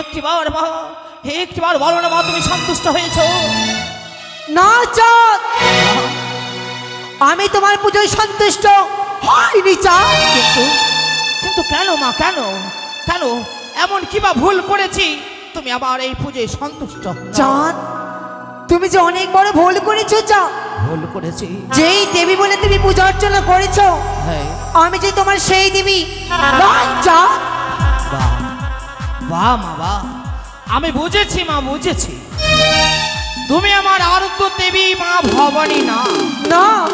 একটিবার মা একটিবার বলো না মা তুমি সন্তুষ্ট হয়েছো? না চাঁদ। আমি তোমার পুজোয় সন্তুষ্ট হয়নি চাঁদ। কিন্তু কিন্তু কেন মা কেন? কেন? এমন কিবা ভুল করেছি? তুমি আবার এই পুজোয় সন্তুষ্ট চাঁদ তুমি যে অনেক বড় ভুল করেছ চাঁদ। ভুল করেছি। যেই দেবী বলে তুমি পূজা অর্চনা করেছ হ্যাঁ। আমি যে তোমার সেই দেবী। চাঁদ। মা বাহ আমি বুঝেছি মা বুঝেছি। তুমি আমার আরধ্য দেবী মা ভবানী না। না।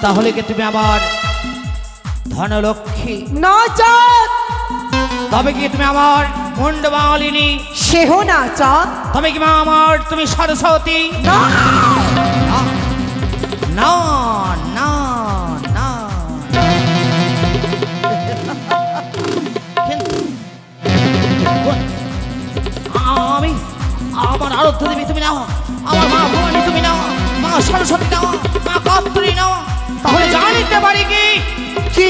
তাহলে কি তুমি আবার ধনলক্ষ্মী? না চাঁদ। তবে কি তুমি আমার মুন্ডমালিনী সেহ না চাঁদ। তবে কি মা আমার তুমি সরস্বতী? না। আরধ্য দেবী তুমি নাও। আমার মা ভবানী তুমি নাও। মা সরস্বতী নাও। মা কাত্তরী নাও। তাহলে জানিতে পারি কি? কি?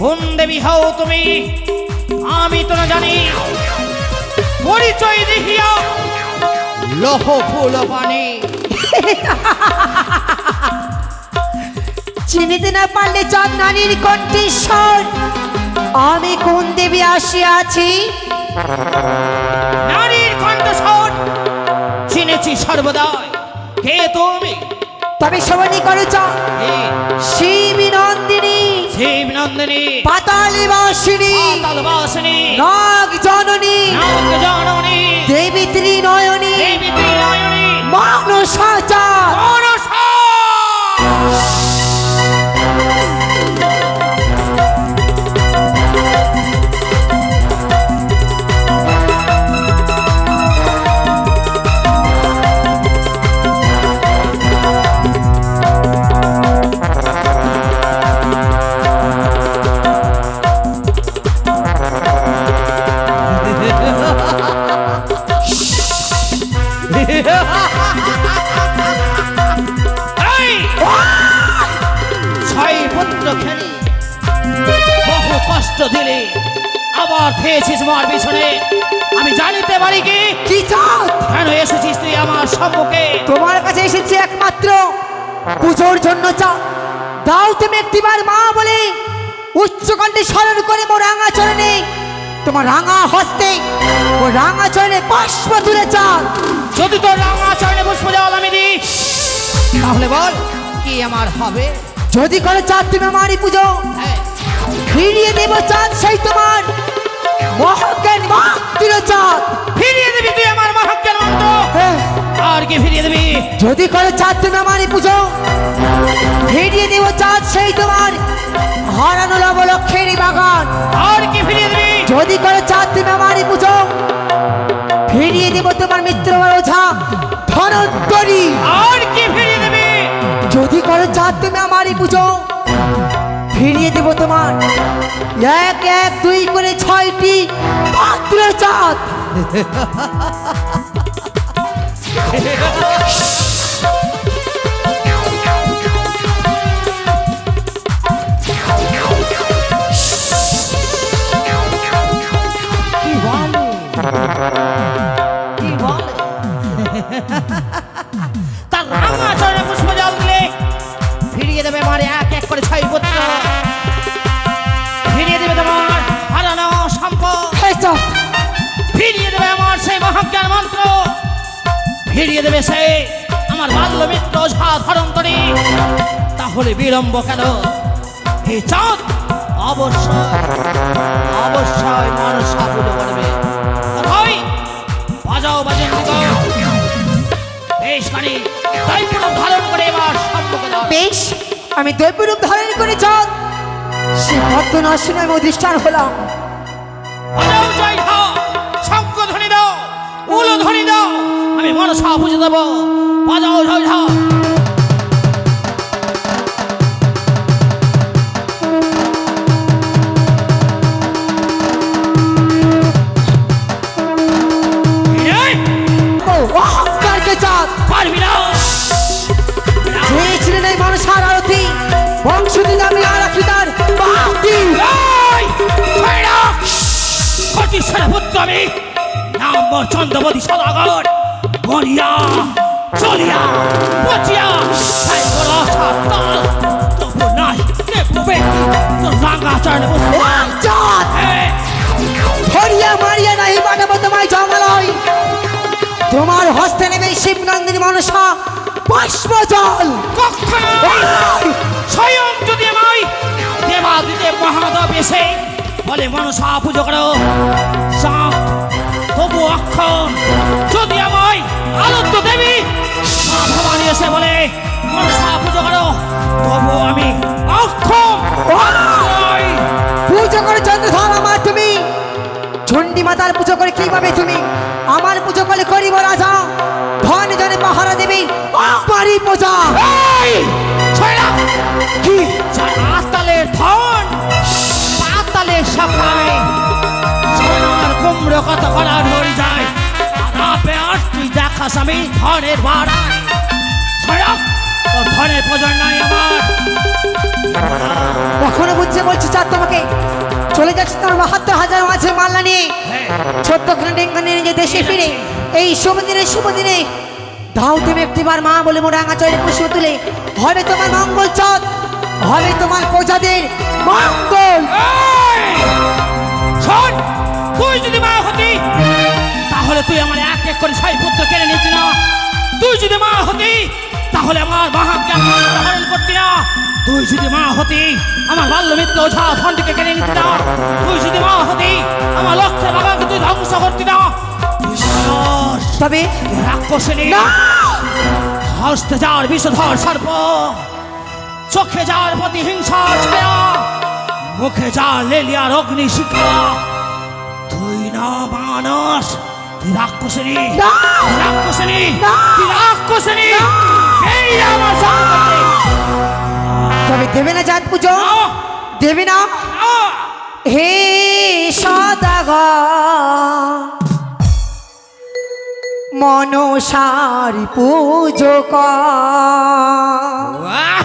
কোন দেবী হও তুমি? আমি তো না জানি। পরিচয় দেখিয়া লহ ফুল পানি। চিনিতে না পারলে চাঁদ নারীর কণ্ঠেশ্বর আমি কোন দেবী আসিয়াছি? নারীর কণ্ঠস্বর চিনেছি সর্বদাই কে তুমি? তবে শ্রবণী করেছ। শিব নন্দিনী। শিব নন্দিনী। পাতালি বাসিনী। পাতালবাসিনী নাগ পুত্র বহু কষ্ট দিলে। আবার খেয়েছিস মার পিছনে। আমি জানিতে পারি কি? কি চাঁদ কেন এসেছিস তুই আমার সম্মুখে? তোমার কাছে এসেছি একমাত্র পুজোর জন্য চাও দাও তুমি একটিবার মা বলে উচ্চকণ্ঠে স্মরণ করে মোর রাঙা চরণে। তোমার রাঙা হস্তে ও রাঙা চরণে বাষ্প তুলে চাল। যদি তোর রাঙা চরণে পুষ্প জল আমি দিই তাহলে বল কি আমার হবে? যদি করে চাঁদ তুমি আমারই পুজো। হ্যাঁ, ফিরিয়ে দেব চাঁদ সেই তোমার। মহাজ্ঞান মা তুলে চাঁদ। ফিরিয়ে দিবি তুই আমার মহাজ্ঞান মন্ত্র হ্যাঁ, আর কি ফিরিয়ে দিবি? যদি করে চাঁদ তুমি আমারই পুজো। ফিরিয়ে দেব চাঁদ সেই তোমার। হারানো লবলক্ষের বাগান। আর কি ফিরিয়ে দিবি? যদি করে চাঁদ তুমি আমারই পুজো। ফিরিয়ে দেব তোমার মিত্র ওঝা ধনন্তরী। আর কি ফিরিয়ে যদি করে চাঁদ তুমি আমারই পুজো, ফিরিয়ে দেবো তোমার। এক এক, দুই করে ছয়টি পাত্রের চাঁদ। ফিরিয়ে দেবে সে। আমার বাল্য মিত্র সাধারণতরী। তাহলে বিলম্ব কেন? হে চাঁদ অবশ্যই অবশ্যই মনসা পুজো করবে। ওই বাজাও বাজন বেশ খানি দায়িত্ব ধারণ করে এবার বেশ আমি দৈবরূপ ধারণ করে চাঁদ। সে ভক্তনাশনে আমি অধিষ্ঠান হলাম। বাজাও জয় দাও শঙ্খ ধ্বনি দাও উলো ধ্বনি দাও। মনসা পুজো দেবো। বাজাও জয় দাও এই, ও অহংকারকে চাঁদ। পারবি না। চেয়েছিলেন এই মানুষার আরতি বংশদিন আমি মোর চন্দ্রবতী সদাগর। মরিয়া চলিয়া পচিয়া তাই বড় আশা তাল তবু নাই নেববে তোর রাঙা চরণে বসে চাঁদ! ধরিয়া মারিয়া নাই পাঠাবো তোমায় জঙ্গলয় তোমার হস্তে নেবে শিবনন্দিনী মনসা পুষ্প জল। স্বয়ং যদি আমায় দেবাদিদেব মহাদেব এসে বলে মনসা পুজো করো। সাত মাতার পুজো করে কীভাবে তুমি? আমার পুজো করে করিব রাজা। ধন জনে পাহারা দেবী আমারই পূজা! কি? যার আস্তালের ধন পাতালের সকালে সোনার কুমড়ো কত করা ধরে যায়। তুই দেখাস আমি ধনের! তোর ধনের প্রয়োজন নাই আমার। কখনো বুঝছে বলছি চার তোমাকে? চলে যাচ্ছে তোমার বাহাত্তর হাজার মাঝে মাল্লা নিয়ে। হ্যাঁ, ছোট্ট করে ডেঙ্গা নিয়ে নিজে দেশে ফিরে। এই শুভ দিনে শুভ দিনে দাও তুমি একটিবার মা বলে মোড়ে আঙাচলে পুষ্প তুলে। হবে তোমার মঙ্গল চত হবে তোমার প্রজাদের মঙ্গল। শোন তুই যদি মা হতি তাহলে তুই আমার এক এক করে ছয় পুত্র কেড়ে নিতি না। তুই যদি মা হতি তাহলে আমার মহাকে হরণ করতি না। তুই যদি মা হতি আমার বাল্য মিত্র ওঝা ধনটিকে কেড়ে নিতি না। তুই যদি মা হতি আমার লক্ষ্যের বাবাকে তুই ধ্বংস করতি না। তবে? রাক্ষসিনী! হস্তে যার বিষধর সর্প চোখে যার প্রতি হিংসার ছায়া মুখে যা লেলিয়ার অগ্নি শিখা। তুই না মানস তুই রাক্ষসিনী রাক্ষসিনী রাক্ষসিনী এই আমার তবে দেবে না জাত পুজো! দেবে না! হে সদাগ মনসার পুজো। আহ!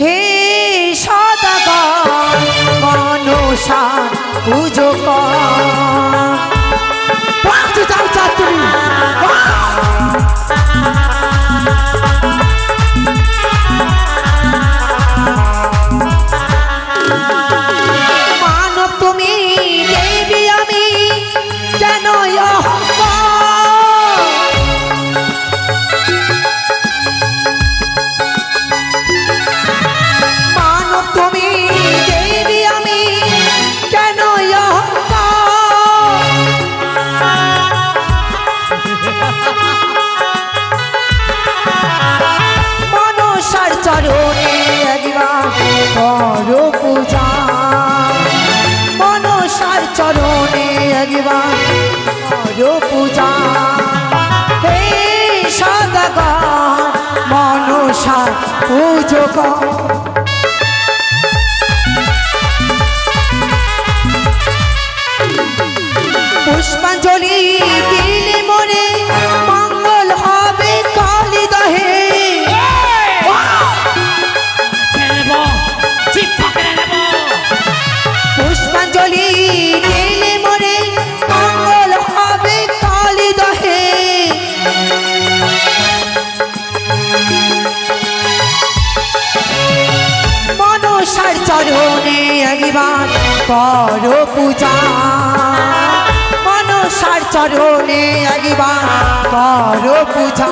হে সদাগ মনসার পুজো কর। পাঁচু যাও চাতুরি কর পূজা। হে সদগ মনসার পুজো কর পূজা। মনসার চরণে একবার কর পূজা।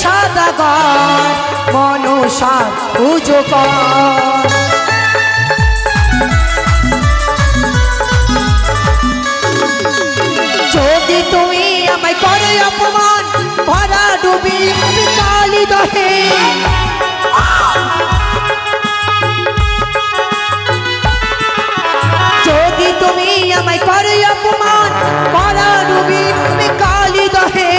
সদাগর মনসার পুজো কর। যদি তুমি আমায় করে অপমান, ভরা ডুবি আমি দহে তুমি আমায় করে অপমান ডুবি আমি কালি দহে।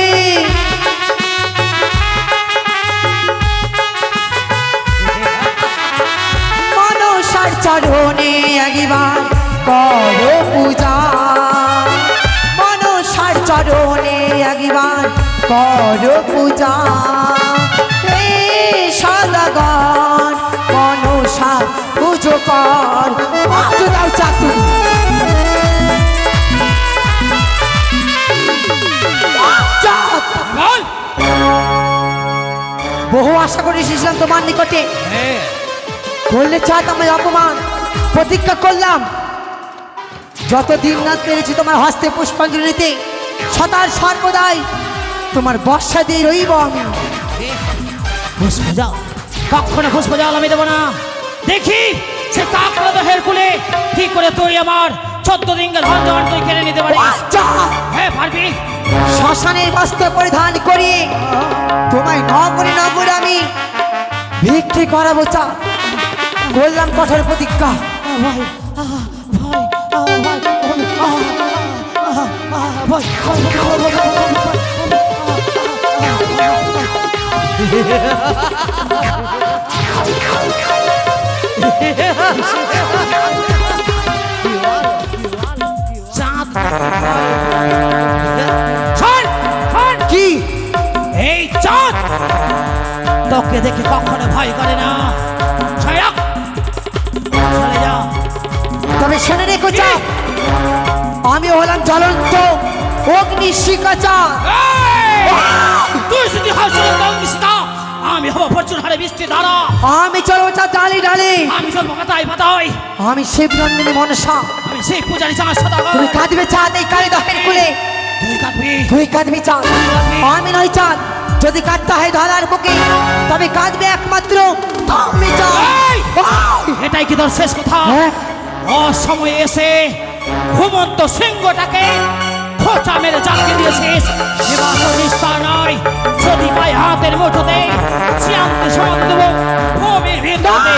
মনসার চরণে একবার কর পূজা। মনসার চরণে একবার কর পূজা। হে সদাগর মনসার পুজো কর। চাতুরি আশা করে এসেছিলাম তোমার নিকটে। হ্যাঁ। করলে চাঁদ আমার অপমান প্রতিজ্ঞা করলাম। যত দিন রাত পেরেছি তোমার হস্তে পুষ্পাঞ্জলি নিতে সদার সর্বদাই তোমার বর্ষা দিয়ে রইব আমি। পুষ্প যাও কখনো পুষ্প যাও আমি দেবো না। দেখি সে কাকড়া দহের কুলে কি করে তুই আমার চোদ্দ দিনকে ধন তুই কেড়ে নিতে পারিস। যা! হ্যাঁ পারবি। শ্মশানের বস্ত্র পরিধান করি তোমায় নগরে নগরে আমি ভিক্ষি করাবো চা করলাম কঠোর প্রতিজ্ঞা ভাই দেখে কখনো ভয় করে না? চলে যা তবে শুনে রেখো চা আমি হলাম জ্বলন্ত অগ্নি শিকাচা! তুই যদি হয় চলে অগ্নিশিখা আমি হব প্রচুর হারে বৃষ্টি দ্বারা। আমি চলো চা ডালি ডালি। আমি চলবো পাতায় পাতায় আমি শিবনন্দিনী মনসা। আমি সেই পূজারি চাঁদ সদা তুমি কাঁদবে চাঁদ এই কালী দহের কুলে। তুই কাঁদবি। তুই কাঁদবি চাঁদ। আমি নই চাঁদ। যদি কাঁদতে হয় ধরার বুকে তবে কাঁদবে একমাত্র এটাই কি তোর শেষ কথা? হ্যাঁ। অসময়ে এসে ঘুমন্ত সিংহটাকে খোঁচা মেরে চালকে দিয়েছিস। তো নিস্তার নয় যদি পাই হাতের মুঠোতে চিয়ান্তে সমান দেবো ভূমির ভিতরে।